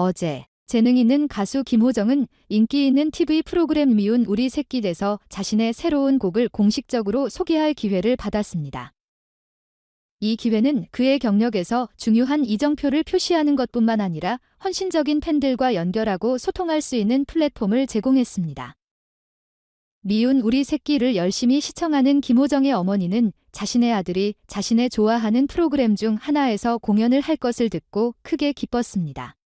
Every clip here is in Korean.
어제 재능 있는 가수 김호정은 인기 있는 TV 프로그램 미운 우리 새끼에서 자신의 새로운 곡을 공식적으로 소개할 기회를 받았습니다. 이 기회는 그의 경력에서 중요한 이정표를 표시하는 것뿐만 아니라 헌신적인 팬들과 연결하고 소통할 수 있는 플랫폼을 제공했습니다. 미운 우리 새끼를 열심히 시청하는 김호정의 어머니는 자신의 아들이 자신의 좋아하는 프로그램 중 하나에서 공연을 할 것을 듣고 크게 기뻤습니다.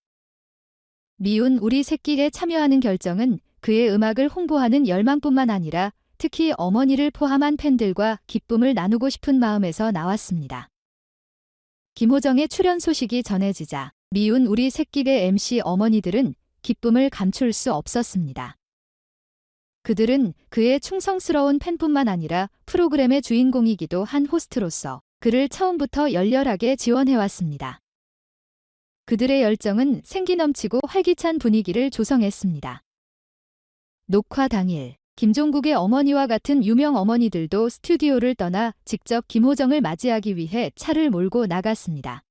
미운 우리 새끼에 참여하는 결정은 그의 음악을 홍보하는 열망뿐만 아니라 특히 어머니를 포함한 팬들과 기쁨을 나누고 싶은 마음에서 나왔습니다. 김호정의 출연 소식이 전해지자 미운 우리 새끼의 MC 어머니들은 기쁨을 감출 수 없었습니다. 그들은 그의 충성스러운 팬뿐만 아니라 프로그램의 주인공이기도 한 호스트로서 그를 처음부터 열렬하게 지원해왔습니다. 그들의 열정은 생기 넘치고 활기찬 분위기를 조성했습니다. 녹화 당일, 김종국의 어머니와 같은 유명 어머니들도 스튜디오를 떠나 직접 김호정을 맞이하기 위해 차를 몰고 나갔습니다.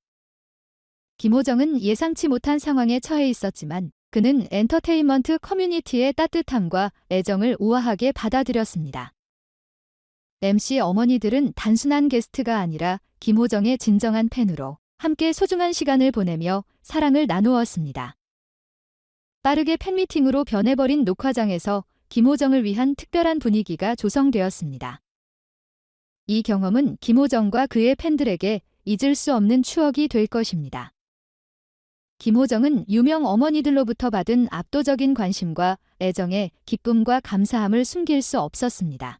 김호정은 예상치 못한 상황에 처해 있었지만 그는 엔터테인먼트 커뮤니티의 따뜻함과 애정을 우아하게 받아들였습니다. MC 어머니들은 단순한 게스트가 아니라 김호정의 진정한 팬으로 함께 소중한 시간을 보내며 사랑을 나누었습니다. 빠르게 팬미팅으로 변해버린 녹화장에서 김호정을 위한 특별한 분위기가 조성되었습니다. 이 경험은 김호정과 그의 팬들에게 잊을 수 없는 추억이 될 것입니다. 김호정은 유명 어머니들로부터 받은 압도적인 관심과 애정에 기쁨과 감사함을 숨길 수 없었습니다.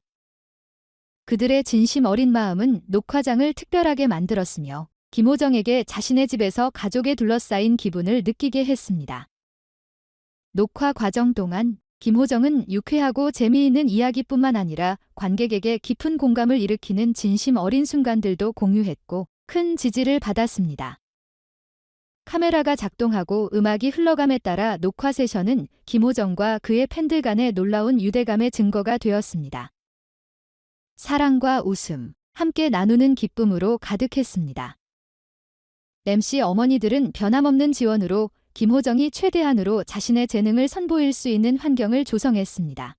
그들의 진심 어린 마음은 녹화장을 특별하게 만들었으며 김호정에게 자신의 집에서 가족에 둘러싸인 기분을 느끼게 했습니다. 녹화 과정 동안 김호정은 유쾌하고 재미있는 이야기뿐만 아니라 관객에게 깊은 공감을 일으키는 진심 어린 순간들도 공유했고 큰 지지를 받았습니다. 카메라가 작동하고 음악이 흘러감에 따라 녹화 세션은 김호정과 그의 팬들 간의 놀라운 유대감의 증거가 되었습니다. 사랑과 웃음, 함께 나누는 기쁨으로 가득했습니다. MC 어머니들은 변함없는 지원으로 김호정이 최대한으로 자신의 재능을 선보일 수 있는 환경을 조성했습니다.